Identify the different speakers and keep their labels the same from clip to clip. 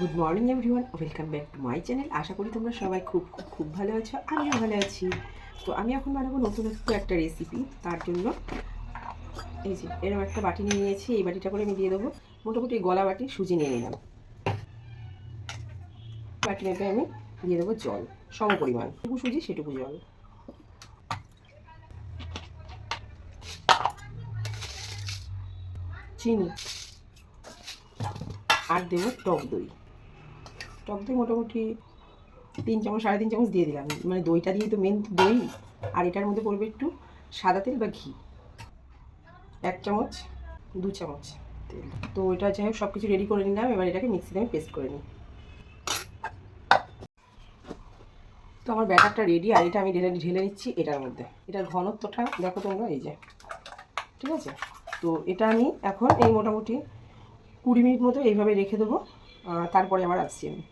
Speaker 1: Good morning everyone welcome back to my channel আশা করি তোমরা সবাই খুব খুব খুব ভালো আছো। আমিও ভালো আছি। তো আমি এখন বানাবো নতুন একটু একটা রেসিপি তার জন্য এই যে এরকম একটা বাটি নিয়ে নিয়েছি। এই বাটিটা করে আমি দিয়ে দেবো। মোটামুটি গলা বাটি, সুজি নিয়ে নিলাম। বাটি মেপে আমি দিয়ে দেবো জল, সম পরিমাণ। টুকু সুজি, সেটুকু জল। চিনি। আর দেবো টক দই। টক দই মোটামুটি তিন চামচ, সাড়ে তিন চামচ দিয়ে দিলাম। মানে দইটা দিয়ে তো মেন দই, আর এটার মধ্যে পড়বে একটু সাদা তেল বা ঘি। এক চামচ, দু চামচ তেল। তো ওইটা যাই হোক সব কিছু রেডি করে নিলাম, এবার এটাকে মিক্সিতে আমি পেস্ট করে নিই। তো আমার ব্যাটারটা রেডি আর এটা আমি ঢেলে ঢেলে নিচ্ছি এটার মধ্যে। এটার ঘনত্বটা দেখো তোমরা, এই যে। ঠিক আছে? তো এটা আমি এখন এই মোটামুটি কুড়ি মিনিট মতো এইভাবে রেখে দেবো তারপরে আবার আসছি আমি।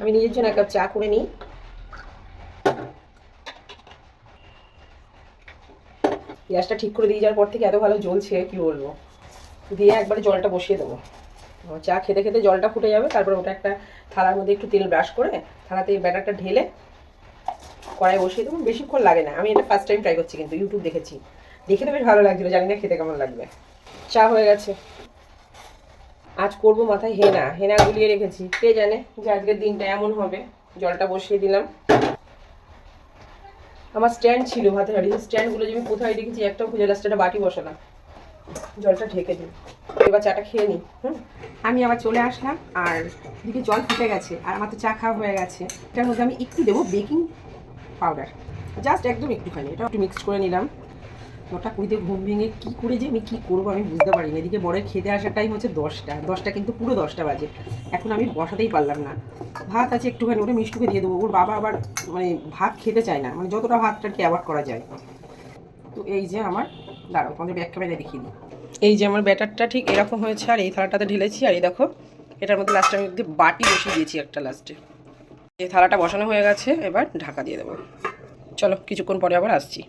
Speaker 1: আমি নিজের জন্য এক কাপ চা করে নিই। গ্যাসটা ঠিক করে দিয়ে যাওয়ার পর থেকে এত ভালো জ্বলছে, কি বলব? দিয়ে একবারে জলটা বসিয়ে দেবো। চা খেতে খেতে জলটা ফুটে যাবে, তারপর ওটা একটা থালার মধ্যে একটু তেল ব্রাশ করে থালাতে ব্যাটারটা ঢেলে কড়াই বসিয়ে দেবো। বেশিক্ষণ লাগে না, আমি এটা ফার্স্ট টাইম ট্রাই করছি কিন্তু ইউটিউব দেখেছি। দেখে তো বেশ ভালো লাগছিল, জানি না খেতে কেমন লাগবে। চা হয়ে গেছে। আজ করব মাথায় হেনা। হেনা গুলিয়ে রেখেছি। কে জানে যে আজকের দিনটা এমন হবে। জলটা বসিয়ে দিলাম। আমার স্ট্যান্ড ছিল হাতে হারিয়ে স্ট্যান্ডগুলো যে আমি কোথায় রেখেছি একটাও খুঁজে লাস্টে একটা বাটি বসালাম। জলটা ঢেকে দিই। এবার চাটা খেয়ে নিই। হুম? আমি আবার চলে আসলাম আর দিকে জল ফুটে গেছে আর আমার তো চা খাওয়া হয়ে গেছে। এটার মধ্যে আমি একটু দেবো বেকিং পাউডার। জাস্ট একদম একটুখানি। এটা একটু মিক্স করে নিলাম। নটা কুড়িতে ঘুম ভেঙে কী করে যে আমি কী করব আমি বুঝতে পারিনি। এদিকে বরের খেতে আসার টাইম হচ্ছে দশটা। দশটা কিন্তু পুরো দশটা বাজে। এখন আমি বসাতেই পারলাম না। ভাত আছে একটুখানি, ওটা মিষ্টুকে দিয়ে দেবো। ওর বাবা আবার মানে ভাত খেতে চায় না। মানে যতটা ভাতটা কি অ্যাভয়েড করা যায়। তো এই যে আমার, দাঁড়াও, তোমাদের ব্যাক ক্যামেরা দেখিয়ে দিই। এই যে আমার ব্যাটারটা ঠিক এরকম হয়েছে, আর এই থালাটাতে ঢেলেছি। আর এই দেখো, এটার মধ্যে লাস্টে আমি বাটি বসিয়ে দিয়েছি একটা লাস্টে এই থালাটা বসানো হয়ে গেছে, এবার ঢাকা দিয়ে দেবো। চলো, কিছুক্ষণ পরে আবার আসছি।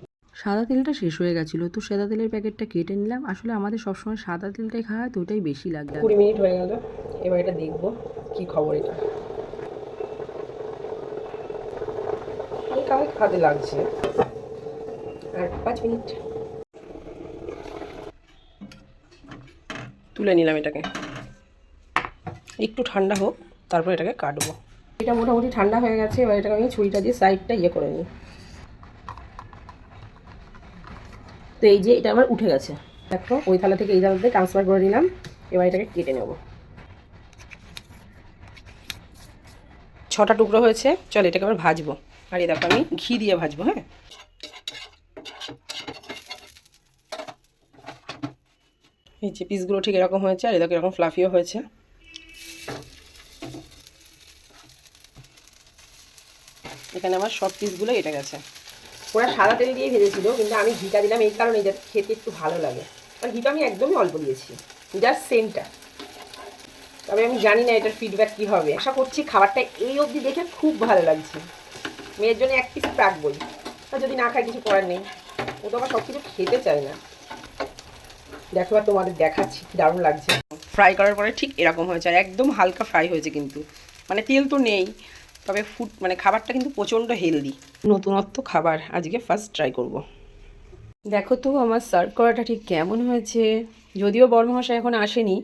Speaker 2: সাদা তেলটা শেষ হয়ে গেছিল। তো সাদা তেলের প্যাকেটটা কেটে নিলাম। আসলে আমাদের সবসময় সাদা তেলটাই খাওয়া হয়, তো ওটাই বেশি লাগে।
Speaker 1: কুড়ি মিনিট হয়ে গেল, এবার এটা দেখব কি খবর এটা। হালকা হাতে লাগছে। আর পাঁচ মিনিট। তুলে নিলাম এটাকে। একটু ঠান্ডা হোক, তারপর এটাকে কাটবো। এটা মোটামুটি ঠান্ডা হয়ে গেছে, এবার এটাকে আমি ছুরিটা দিয়ে সাইডটা ইয়ে করে নিই। তো এই যে এটা আমার উঠে গেছে। দেখো, ওই থালা থেকে এই থালা থালাতে ট্রান্সফার করে নিলাম। এবার এটাকে কেটে নেব। ছটা টুকরো হয়েছে। চল, এটাকে আবার ভাজবো। আর এই দেখো, আমি ঘি দিয়ে ভাজবো হ্যাঁ? এই যে পিসগুলো ঠিক এরকম হয়েছে, আর দেখো, এরকম ফ্লাফিও হয়েছে। এখানে আমার সব পিসগুলো এটা গেছে। ওরা সাদা তেল দিয়ে ভেজেছিল, কিন্তু আমি ঘিটা দিলাম এই কারণে যাতে খেতে একটু ভালো লাগে। আর ঘিটা আমি একদমই অল্প দিয়েছি জাস্ট সেন্টটা তবে আমি জানি না এটার ফিডব্যাক কী হবে। আশা করছি খাবারটা এই অবধি দেখে খুব ভালো লাগছে। মেয়ের জন্য এক পিস রাখবই আর যদি না খায়, কিছু করার নেই। ও তো আবার সব কিছু খেতে চায় না। দেখো আর তোমাদের দেখাচ্ছি দারুণ লাগছে। ফ্রাই করার পরে ঠিক এরকম হয়েছে, আর একদম হালকা ফ্রাই হয়েছে কিন্তু। মানে তেল তো নেই। তবে ফুড মানে খাবারটা কিন্তু প্রচণ্ড হেলদি নতুনত্ব খাবার, আজকে ফার্স্ট ট্রাই করব। দেখো তো, আমার সার্ভ করাটা ঠিক কেমন হয়েছে। যদিও বর্মহাসা এখন আসেনি,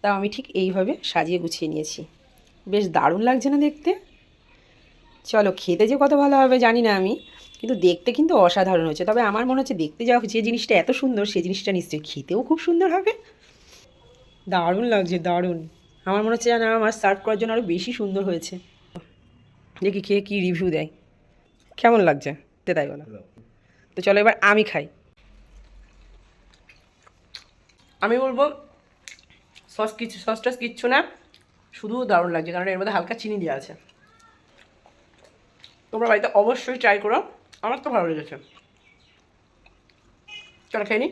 Speaker 1: তাও আমি ঠিক এইভাবে সাজিয়ে গুছিয়ে নিয়েছি। বেশ দারুণ লাগছে না দেখতে। চলো, খেতে যে কত ভালো হবে, জানি না আমি। কিন্তু দেখতে কিন্তু অসাধারণ হয়েছে। তবে আমার মনে হচ্ছে দেখতে যাওয়া যে জিনিসটা এত সুন্দর সেই জিনিসটা নিশ্চয়ই খেতেও খুব সুন্দর হবে। দারুণ লাগছে, দারুণ। আমার মনে হচ্ছে যেন আমার সার্ভ করার জন্য আরও বেশি সুন্দর হয়েছে। দেখি খেয়ে কী রিভিউ দেয়। কেমন লাগছে? তেতাই বলো তো চলো এবার আমি খাই। আমি বলব, সস কিছু, সস টস কিচ্ছু না, শুধু দারুণ লাগছে, কারণ এর মধ্যে হালকা চিনি দেওয়া আছে। তোমরা বাড়িতে অবশ্যই ট্রাই করো, আমার তো ভালো লেগেছে। চলো খেয়ে নি।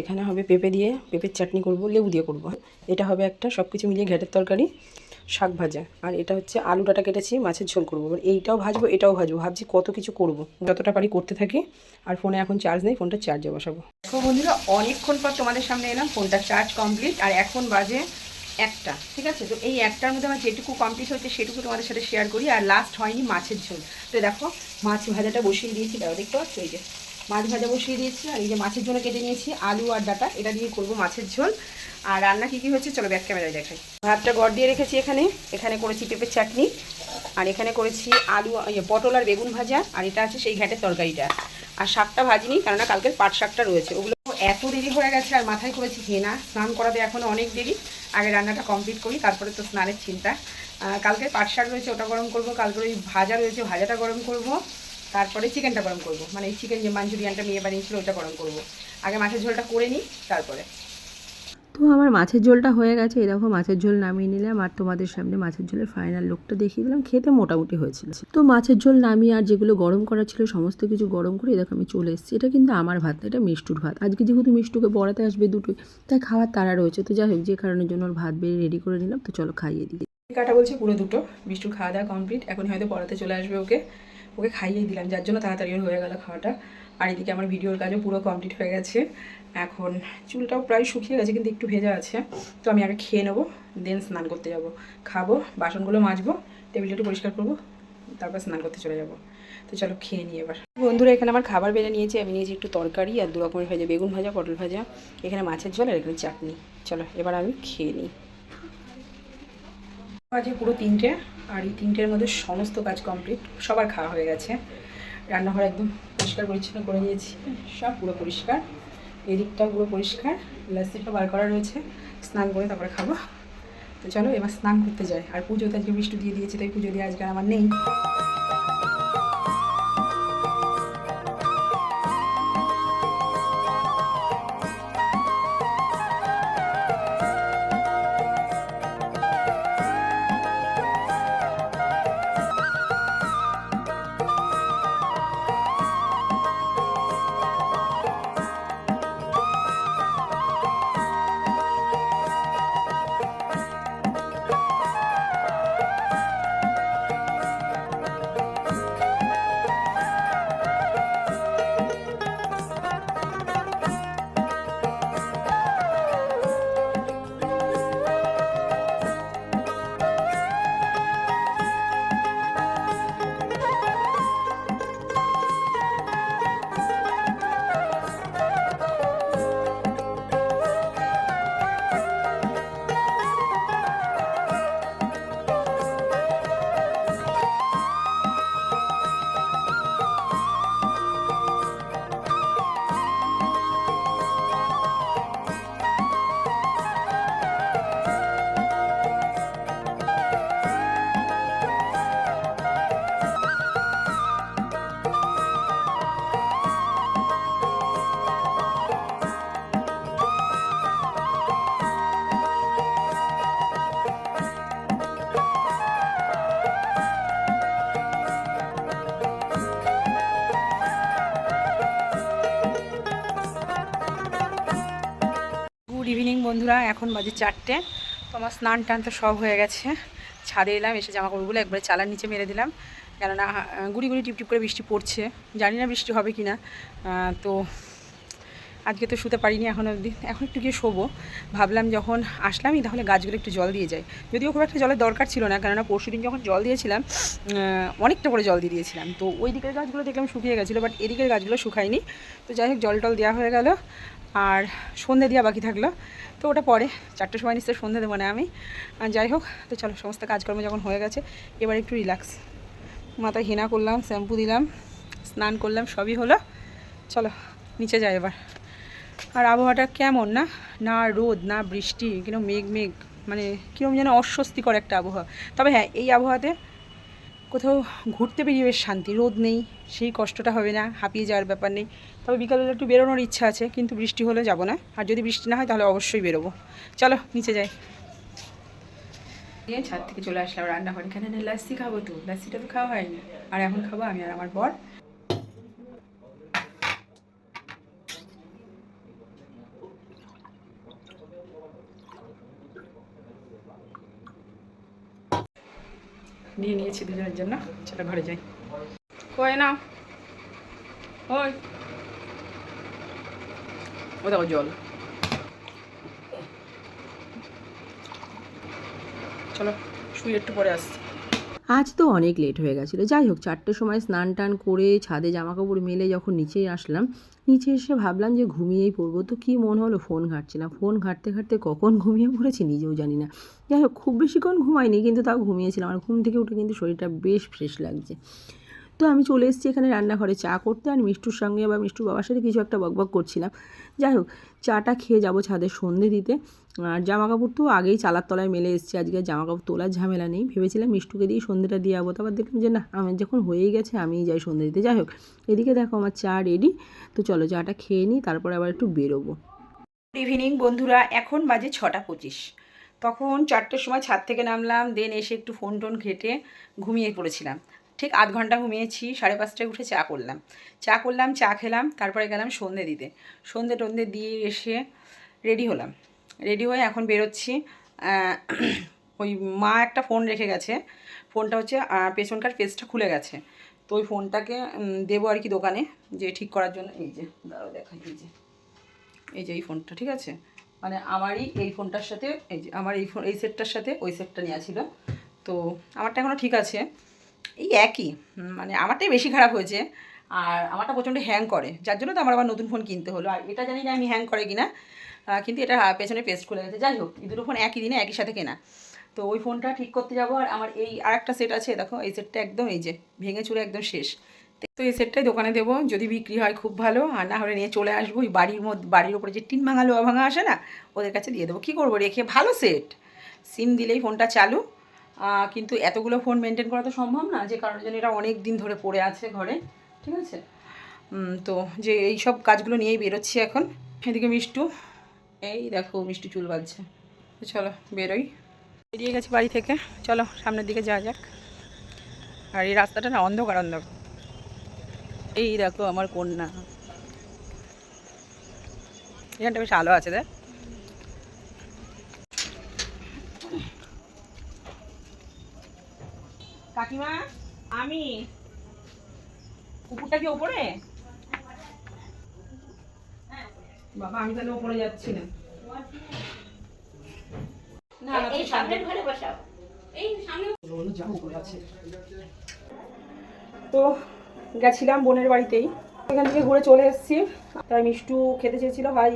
Speaker 1: এখানে হবে পেঁপে দিয়ে, পেঁপের চাটনি করব, লেবু দিয়ে করব। এটা হবে একটা সব কিছু মিলিয়ে ঘেটের তরকারি। শাক ভাজা। আর এটা হচ্ছে আলু ডাটা কেটেছি, মাছের ঝোল করব। এবার এইটাও ভাজবো, এটাও ভাজবো। ভাবছি কত কিছু করব। যতটা পারি করতে থাকি। আর ফোনে এখন চার্জ নেই, ফোনটা চার্জে বসাবো। দেখো বন্ধুরা, অনেকক্ষণ পর তোমাদের সামনে এলাম, ফোনটা চার্জ কমপ্লিট আর এখন বাজে একটা, ঠিক আছে? তো এই একটার মধ্যে আমার যেটুকু কমপ্লিট হচ্ছে, সেটুকু তোমাদের সাথে শেয়ার করি। আর লাস্ট হয়নি মাছের ঝোল। তো দেখো, মাছ ভাজাটা বসিয়ে দিয়েছি। দেখতে পাচ্ছ? এই যে মাছ ভাজা বসিয়ে দিয়েছি আর এই যে মাছের ঝোলে কেটে নিয়েছি আলু আর ডাটা এটা দিয়ে করব মাছের ঝোল। আর রান্না কী কী হচ্ছে চলো ব্যাক ক্যামেরায় দেখাই। ভাতটা গড় দিয়ে রেখেছি এখানে এখানে করেছি পেঁপের চাটনি আর এখানে করেছি আলু ইয়ে, পটল আর বেগুন ভাজা আর এটা আছে সেই ঘাটের তরকারিটা। আর শাকটা ভাজিনি কেননা কালকের পাট শাকটা রয়েছে। ওগুলো এত দেরি হয়ে গেছে আর মাথায় করেছি হেনা স্নান করাতে এখনও অনেক দেরি। আগে রান্নাটা কমপ্লিট করি তারপরে তো স্নানের চিন্তা। কালকে পাট শাক রয়েছে ওটা গরম করব কালকে ওই ভাজা রয়েছে ভাজাটা গরম করব। তারপরে চিকেনটা গরম করব। মানে এই চিকেন যে মাঞ্চুরিয়ানটা মেয়ে বানিয়েছিল ওটা গরম করব। আগে মাছের ঝোলটা করে নিই তারপরে।
Speaker 2: তো আমার মাছের ঝোলটা হয়ে গেছে। এই দেখো মাছের ঝোল নামিয়ে নিলাম আর তোমাদের সামনে মাছের ঝোলের ফাইনাল লুকটা দেখিয়ে দিলাম। খেতে মোটামুটি হয়েছিল। তো মাছের ঝোল নামিয়ে আর যেগুলো গরম করা ছিল সমস্ত কিছু গরম করে এই দেখো আমি চলে এসেছি। এটা কিন্তু আমার ভাত এটা মিষ্টুর ভাত। আজকে যেহেতু মিষ্টুকে বড়াতে আসবে দুটোই তাই খাওয়ার তারা রয়েছে। তো যাই হোক যে কারণের জন্য ওর ভাত বেড়ে রেডি করে নিলাম। তো চলো খাইয়ে দিই।
Speaker 1: কাটা বলছে পুরো দুটো। বিষ্টুর খাওয়া দাওয়া কমপ্লিট এখন হয়তো পড়াতে চলে আসবে ওকে। ওকে খাইয়ে দিলাম, যার জন্য তাড়াতাড়ি হয়ে গেল খাওয়াটা। আর এদিকে আমার ভিডিওর কাজও পুরো কমপ্লিট হয়ে গেছে। এখন চুলটাও প্রায় শুকিয়ে গেছে, কিন্তু একটু ভেজা আছে। তো আমি আগে খেয়ে নেব দেন স্নান করতে যাব। খাব, বাসনগুলো মাজবো টেবিলটা একটু পরিষ্কার করব, তারপর স্নান করতে চলে যাব। তো চলো খেয়ে নিই এবার। বন্ধুরা, এখানে আমার খাবার বেড়ে নিয়েছি, আমি নিয়েছি একটু তরকারি আর দু রকমের ভাজা, বেগুন ভাজা, পটল ভাজা, এখানে মাছের ঝোল আর এখানে চাটনি। চলো, এবার আমি খেয়ে নিই। বাজে পুরো তিনটে, আর এই তিনটের মধ্যে সমস্ত কাজ কমপ্লিট সবার খাওয়া হয়ে গেছে। রান্নাঘর একদম পরিষ্কার পরিচ্ছন্ন করে নিয়েছি, সব পুরো পরিষ্কার। এদিকটা পুরো পরিষ্কার লাসিটা বার করা রয়েছে, স্নান করে তারপরে খাব। তো চলো এবার স্নান করতে যাই, আর পুজোতে আজকে বৃষ্টি দিয়ে দিয়েছি, তাই পুজো দিয়ে আজকে আমার নেই। এখন বাজে চারটে। তো আমার স্নান টান তো সব হয়ে গেছে। ছাদে এলাম, এসে জামা কাপড়গুলো একবারে চালার নিচে মেরে দিলাম। কেননা গুড়ি গুড়ি টিপ টিপ করে বৃষ্টি পড়ছে। জানি না বৃষ্টি হবে কি না তো আজকে তো শুতে পারিনি এখন অবধি। এখন একটু গিয়ে শোবো। ভাবলাম যখন আসলামই তাহলে গাছগুলো একটু জল দিয়ে যাই। যদিও খুব একটা জলের দরকার ছিল না, কেননা পরশু দিন যখন জল দিয়েছিলাম অনেকটা করে জল দিয়ে দিয়েছিলাম। তো ওই দিকের গাছগুলো দেখলাম শুকিয়ে গেছিল, বাট এদিকের গাছগুলো শুকায়নি। তো যাই হোক, জল টল দেওয়া হয়ে গেল। আর সন্ধে দেওয়া বাকি থাকল। তো ওটা পরে, চারটের সময় নিশ্চয় সন্ধে দেবো না আমি। আর যাই হোক, তো চলো, সমস্ত কাজকর্ম যখন হয়ে গেছে, এবার একটু রিল্যাক্স মাথায় হেনা করলাম, শ্যাম্পু দিলাম, স্নান করলাম, সবই হলো। চলো, নিচে যাই এবার। আর আবহাওয়াটা কেমন না? না রোদ, না বৃষ্টি, কিরম মেঘ মেঘ মানে কীরকম যেন অস্বস্তিকর একটা আবহাওয়া। তবে হ্যাঁ এই আবহাওয়াতে কোথাও ঘুরতে বেরিয়ে বেশ শান্তি, রোদ নেই, সেই কষ্টটা হবে না, হাঁপিয়ে যাওয়ার ব্যাপার নেই। তবে বিকালবেলা একটু বেরোনোর ইচ্ছা আছে কিন্তু বৃষ্টি হলে যাব না। আর যদি বৃষ্টি না হয় তাহলে অবশ্যই বেরোবো। চলো নিচে যাই। দিয়ে ছাদ থেকে চলে আসলাম রান্নাঘর। এখানে না লাস্সি খাব তো? লাস্সিটা তো খাওয়া হয়নি। আর এখন খাব আমি আর আমার বর। নিয়ে নিয়েছি দুজনের জন্য। চলো ঘরে যাই। কই না ওই। ও দেখো জল চলো শুয়ে একটু পরে আসছি
Speaker 2: আজ তো অনেক লেট হয়ে গেছিল। যাই হোক, চারটের সময় স্নান টান করে ছাদে জামা কাপড় মেলে যখন নিচে আসলাম, নিচে এসে ভাবলাম যে ঘুমিয়েই পড়ব। তো কি মন হলো? ফোন ঘাঁটছিলাম ফোন ঘাঁটতে ঘাঁটতে কখন ঘুমিয়ে পড়েছি নিজেও জানি না। যাই হোক, খুব বেশিক্ষণ ঘুমাইনি, কিন্তু তাও ঘুমিয়েছিলাম। আর ঘুম থেকে উঠে কিন্তু শরীরটা বেশ ফ্রেশ লাগছে। তো আমি চলে এসেছি এখানে রান্নাঘরে। চা করতে আর মিষ্টুর সঙ্গে বা মিষ্টুর বাবার সাথে কিছু একটা বকবক করছিলাম। যাই হোক, চাটা খেয়ে যাব ছাদে সন্ধে দিতে। আর জামা কাপড় তো আগেই চালার তলায় মেলে এসেছি। আজকে জামা কাপড় তোলার ঝামেলা নেই। ভেবেছিলাম মিষ্টুকে দিয়ে সন্ধেটা দিয়ে যাব। তারপর দেখলাম যে না, আমার যখন হয়েই গেছে, আমিই যাই সন্ধে দিতে। যাই হোক, এদিকে দেখো আমার চা রেডি তো চলো চাটা খেয়ে নিই, তারপরে আবার একটু বেরোবো।
Speaker 1: গুড ইভিনিং বন্ধুরা, এখন বাজে ছটা পঁচিশ। তখন চারটের সময় ছাদ থেকে নামলাম দেন এসে একটু ফোন টোন ঘেটে ঘুমিয়ে পড়েছিলাম। ঠিক আধ ঘণ্টা ঘুমিয়েছি, সাড়ে পাঁচটায় উঠে চা করলাম। চা করলাম, চা খেলাম, তারপরে গেলাম সন্ধে দিতে। সন্ধে টন্ধে দিয়ে এসে রেডি হলাম। রেডি হয়ে এখন বেরোচ্ছি ওই মা একটা ফোন রেখে গেছে। ফোনটা হচ্ছে পেছনকার পেজটা খুলে গেছে। তো ওই ফোনটাকে দেবো আর কি দোকানে, যে ঠিক করার জন্য, এই যে, দাঁড়াও দেখাই, এই যে এই যে এই ফোনটা, ঠিক আছে? মানে আমারই এই ফোনটার সাথে, এই যে, আমার এই ফোন, এই সেটটার সাথে ওই সেটটা নেওয়া ছিল। তো আমারটা এখনও ঠিক আছে। এই একই মানে আমারটাই বেশি খারাপ হয়েছে। আর আমারটা প্রচণ্ড হ্যাং করে, যার জন্য তো আমার আবার নতুন ফোন কিনতে হলো। আর এটা জানি না আমি হ্যাং করে কিনা কিন্তু এটা পেছনে পেস্ট খুলে গেছে। যাই হোক, এই দুটো ফোন একই দিনে একই সাথে কেনা। তো ওই ফোনটা ঠিক করতে যাব। আর আমার এই আরেকটা সেট আছে, দেখো, এই সেটটা একদম এই যে, ভেঙে চুরে একদম শেষ। তো এই সেটটাই দোকানে দেবো। যদি বিক্রি হয় খুব ভালো, আর না হলে নিয়ে চলে আসব। ওই বাড়ির মধ্যে, বাড়ির ওপরে যে টিন ভাঙা লোয়া ভাঙা আসে না, ওদের কাছে দিয়ে দেবো। কী করব? রেখে ভালো সেট সিম দিলেই ফোনটা চালু। কিন্তু এতগুলো ফোন মেনটেন করা তো সম্ভব না, যে কারোর জন্য এটা অনেক দিন ধরে পড়ে আছে ঘরে, ঠিক আছে? তো যে এই সব কাজগুলো নিয়েই বেরোচ্ছি এখন। এদিকে মিষ্টু, এই দেখো মিষ্টি চুল বাজছে চলো, বেরোই। বেরিয়ে গেছি বাড়ি থেকে। চলো, সামনের দিকে যাওয়া যাক। আর এই রাস্তাটা না অন্ধকার অন্ধকার। এই দেখো আমার কন্যা। এখানটা বেশ আলো আছে দেখ। কাকিমা আমি কুকুরটা কি ওপরে? বাবা আমি তাহলে ওপরে যাচ্ছি না। না না
Speaker 3: এই সামনের ঘরে বসাও। এই সামনে
Speaker 1: বলল উপরে আছে। তো গেছিলাম বোনের বাড়িতেই। এখান থেকে ঘুরে চলে এসেছি। তাই মিষ্টু খেতে চেয়েছিল হয়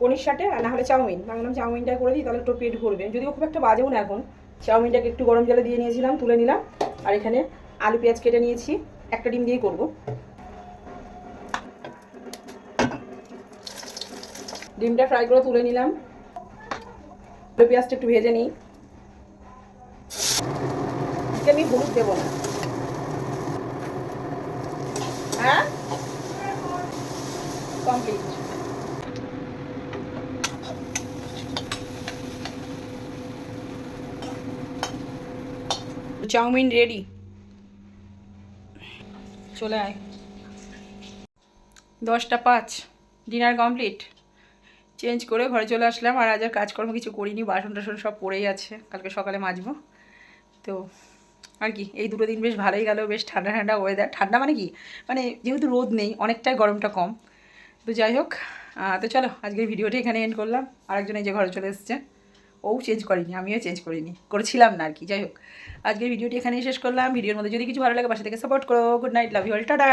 Speaker 1: পনির সাথে আর না হলে চাউমিন। ভাবলাম চাউমিনটা করে দিই তাহলে একটু পেট ভরবে। যদিও খুব একটা বাজেও না এখন। চাউমিনটাকে একটু গরম জলে দিয়ে নিয়েছিলাম তুলে নিলাম। আর এখানে আলু পেঁয়াজ কেটে নিয়েছি, একটা ডিম দিয়েই করব। ডিমটা ফ্রাই করে তুলে নিলাম। আলু পেঁয়াজটা একটু ভেজে নিই। আমি হলুদ দেবো না। হ্যাঁ? কমপ্লিট চাউমিন রেডি চলে আয়। দশটা পাঁচ। ডিনার কমপ্লিট চেঞ্জ করে ঘরে চলে আসলাম আর আজ আর কাজকর্ম কিছু করিনি, বাসন টাসন সব পড়েই আছে। কালকে সকালে মাজবো। তো আর কি, এই দুটো দিন বেশ ভালোই গেল, বেশ ঠান্ডা ঠান্ডা ওয়েদার ঠান্ডা মানে কি? মানে যেহেতু রোদ নেই, অনেকটাই গরমটা কম। তো যাই হোক তো চলো, আজকের ভিডিওটা এখানে এন্ড করলাম। আরেকজন এই যে ঘরে চলে এসেছে। ও চেঞ্জ করেনি, আমিও চেঞ্জ করিনি, করেছিলাম না আর কি, যাই হোক। আজকের ভিডিওটি এখানেই শেষ করলাম। ভিডিওর মধ্যে যদি কিছু ভালো লাগে বাসা থেকে সাপোর্ট করো। Good night love you all tata!